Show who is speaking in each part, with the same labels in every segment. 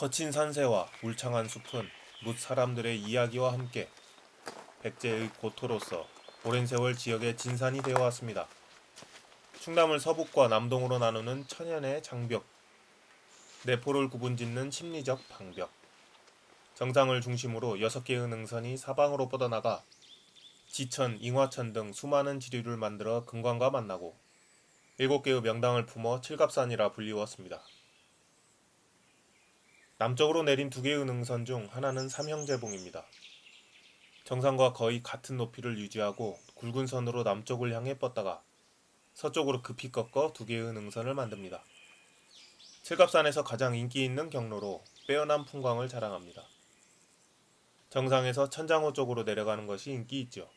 Speaker 1: 거친 산세와 울창한 숲은 뭇 사람들의 이야기와 함께 백제의 고토로서 오랜 세월 지역의 진산이 되어 왔습니다. 충남을 서북과 남동으로 나누는 천연의 장벽, 내포를 구분짓는 심리적 방벽, 정상을 중심으로 6개의 능선이 사방으로 뻗어나가 지천, 잉화천 등 수많은 지류를 만들어 금관과 만나고 7개의 명당을 품어 칠갑산이라 불리웠습니다. 남쪽으로 내린 두 개의 능선 중 하나는 삼형제봉입니다. 정상과 거의 같은 높이를 유지하고 굵은 선으로 남쪽을 향해 뻗다가 서쪽으로 급히 꺾어 두 개의 능선을 만듭니다. 칠갑산에서 가장 인기 있는 경로로 빼어난 풍광을 자랑합니다. 정상에서 천장호 쪽으로 내려가는 것이 인기 있죠.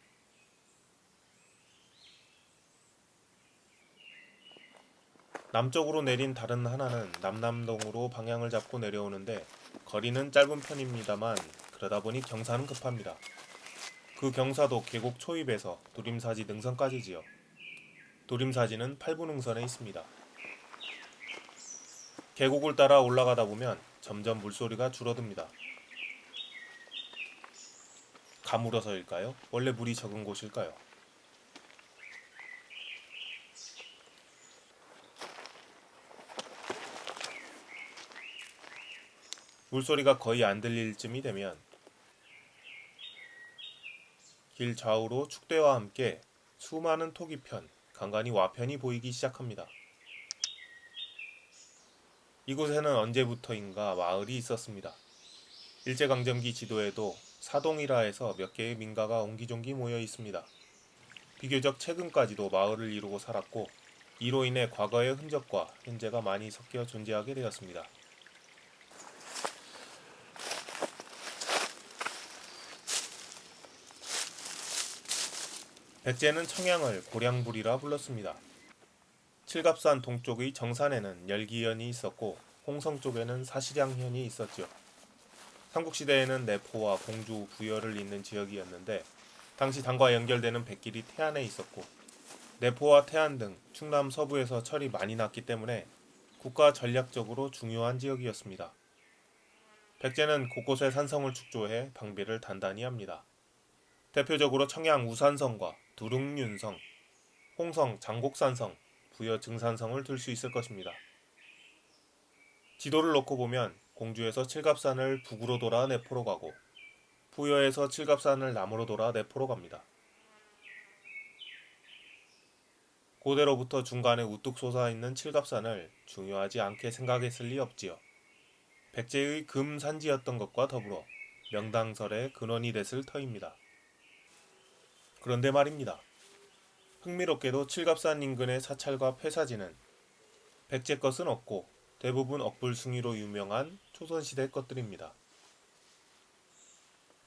Speaker 1: 남쪽으로 내린 다른 하나는 남남동으로 방향을 잡고 내려오는데 거리는 짧은 편입니다만 그러다 보니 경사는 급합니다. 그 경사도 계곡 초입에서 도림사지 능선까지지요. 도림사지는 8부 능선에 있습니다. 계곡을 따라 올라가다 보면 점점 물소리가 줄어듭니다. 가물어서일까요? 원래 물이 적은 곳일까요? 물소리가 거의 안 들릴 쯤이 되면 길 좌우로 축대와 함께 수많은 토기편, 간간히 와편이 보이기 시작합니다. 이곳에는 언제부터인가 마을이 있었습니다. 일제강점기 지도에도 사동이라 해서 몇 개의 민가가 옹기종기 모여 있습니다. 비교적 최근까지도 마을을 이루고 살았고 이로 인해 과거의 흔적과 현재가 많이 섞여 존재하게 되었습니다. 백제는 청양을 고량불이라 불렀습니다. 칠갑산 동쪽의 정산에는 열기현이 있었고 홍성 쪽에는 사시량현이 있었죠. 삼국시대에는 내포와 공주, 부여를 잇는 지역이었는데 당시 당과 연결되는 백길이 태안에 있었고 내포와 태안 등 충남 서부에서 철이 많이 났기 때문에 국가 전략적으로 중요한 지역이었습니다. 백제는 곳곳에 산성을 축조해 방비를 단단히 합니다. 대표적으로 청양 우산성과 두릉윤성, 홍성 장곡산성, 부여 증산성을 들 수 있을 것입니다. 지도를 놓고 보면 공주에서 칠갑산을 북으로 돌아 내포로 가고 부여에서 칠갑산을 남으로 돌아 내포로 갑니다. 고대로부터 중간에 우뚝 솟아있는 칠갑산을 중요하지 않게 생각했을 리 없지요. 백제의 금산지였던 것과 더불어 명당설의 근원이 됐을 터입니다. 그런데 말입니다. 흥미롭게도 칠갑산 인근의 사찰과 폐사지는 백제 것은 없고 대부분 억불숭이로 유명한 조선시대 것들입니다.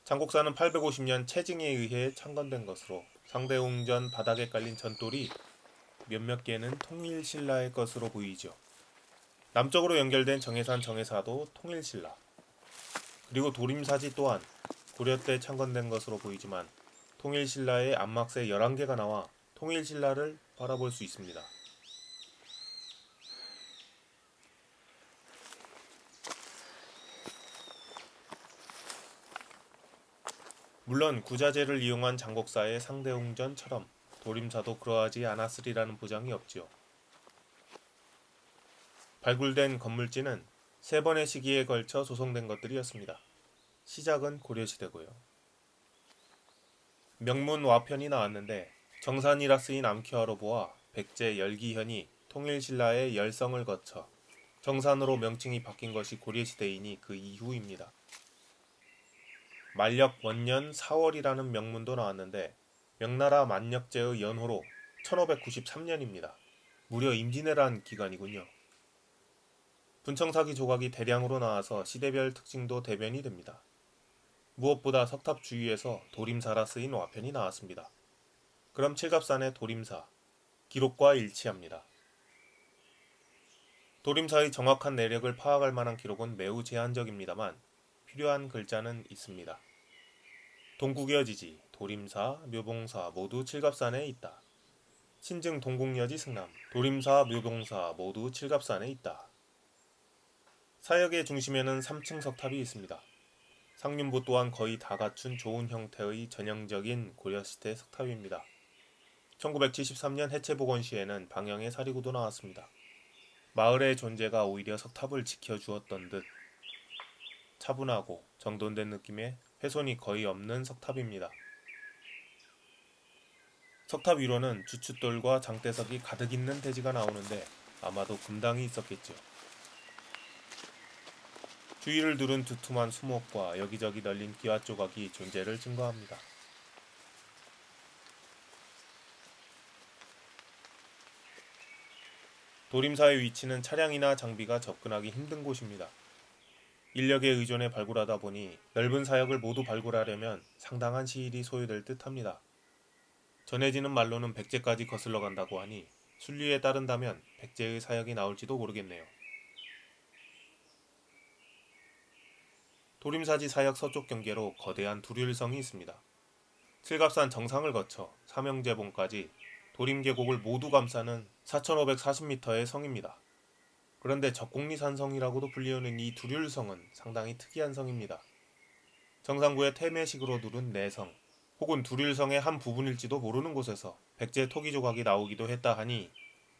Speaker 1: 장곡사는 850년 채징에 의해 창건된 것으로 상대웅전 바닥에 깔린 전돌이 몇몇 개는 통일신라의 것으로 보이죠. 남쪽으로 연결된 정해산 정해사도 통일신라. 그리고 도림사지 또한 고려 때 창건된 것으로 보이지만 통일신라의 안막새 11개가 나와 통일신라를 바라볼 수 있습니다. 물론 구자재를 이용한 장곡사의 상대웅전처럼 도림사도 그러하지 않았으리라는 보장이 없지요. 발굴된 건물지는 세 번의 시기에 걸쳐 조성된 것들이었습니다. 시작은 고려시대고요. 명문 와편이 나왔는데 정산이라 쓰인 암캐어로 보아 백제 열기현이 통일신라의 열성을 거쳐 정산으로 명칭이 바뀐 것이 고려시대이니 그 이후입니다. 만력 원년 4월이라는 명문도 나왔는데 명나라 만력제의 연호로 1593년입니다. 무려 임진왜란 기간이군요. 분청사기 조각이 대량으로 나와서 시대별 특징도 대변이 됩니다. 무엇보다 석탑 주위에서 도림사라 쓰인 와편이 나왔습니다. 그럼 칠갑산의 도림사, 기록과 일치합니다. 도림사의 정확한 내력을 파악할 만한 기록은 매우 제한적입니다만 필요한 글자는 있습니다. 동국여지지, 도림사, 묘봉사 모두 칠갑산에 있다. 신증 동국여지 승남, 도림사, 묘봉사 모두 칠갑산에 있다. 사역의 중심에는 3층 석탑이 있습니다. 상륜부 또한 거의 다 갖춘 좋은 형태의 전형적인 고려시대 석탑입니다. 1973년 해체복원 시에는 방영의 사리구도 나왔습니다. 마을의 존재가 오히려 석탑을 지켜주었던 듯 차분하고 정돈된 느낌의 훼손이 거의 없는 석탑입니다. 석탑 위로는 주춧돌과 장대석이 가득 있는 대지가 나오는데 아마도 금당이 있었겠죠. 주위를 두른 두툼한 수목과 여기저기 널린 기와 조각이 존재를 증거합니다. 도림사의 위치는 차량이나 장비가 접근하기 힘든 곳입니다. 인력에 의존해 발굴하다 보니 넓은 사역을 모두 발굴하려면 상당한 시일이 소요될 듯합니다. 전해지는 말로는 백제까지 거슬러 간다고 하니 순리에 따른다면 백제의 사역이 나올지도 모르겠네요. 도림사지 사역 서쪽 경계로 거대한 두률성이 있습니다. 칠갑산 정상을 거쳐 삼형제봉까지 도림 계곡을 모두 감싸는 4,540m의 성입니다. 그런데 적공리산성이라고도 불리우는 이 두률성은 상당히 특이한 성입니다. 정상부의 태매식으로 누른 내성, 혹은 두릴성의 한 부분일지도 모르는 곳에서 백제 토기 조각이 나오기도 했다 하니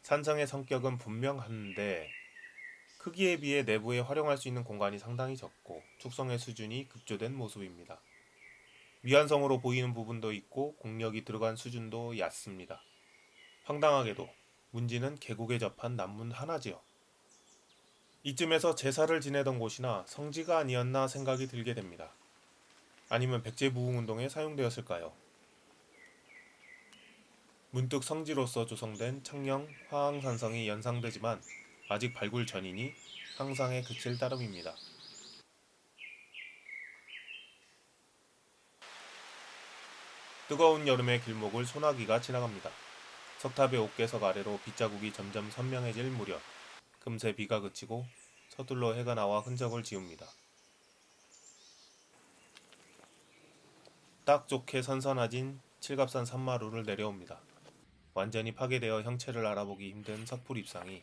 Speaker 1: 산성의 성격은 분명한데 크기에 비해 내부에 활용할 수 있는 공간이 상당히 적고 축성의 수준이 급조된 모습입니다. 위안성으로 보이는 부분도 있고 공력이 들어간 수준도 얕습니다. 황당하게도 문지는 계곡에 접한 남문 하나지요. 이쯤에서 제사를 지내던 곳이나 성지가 아니었나 생각이 들게 됩니다. 아니면 백제부흥운동에 사용되었을까요? 문득 성지로서 조성된 창녕 화항산성이 연상되지만 아직 발굴 전이니 상상에 그칠 따름입니다. 뜨거운 여름의 길목을 소나기가 지나갑니다. 석탑의 옥계석 아래로 빗자국이 점점 선명해질 무렵 금세 비가 그치고 서둘러 해가 나와 흔적을 지웁니다. 딱 좋게 선선해진 칠갑산 산마루를 내려옵니다. 완전히 파괴되어 형체를 알아보기 힘든 석불 입상이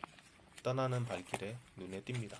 Speaker 1: 떠나는 발길에 눈에 띕니다.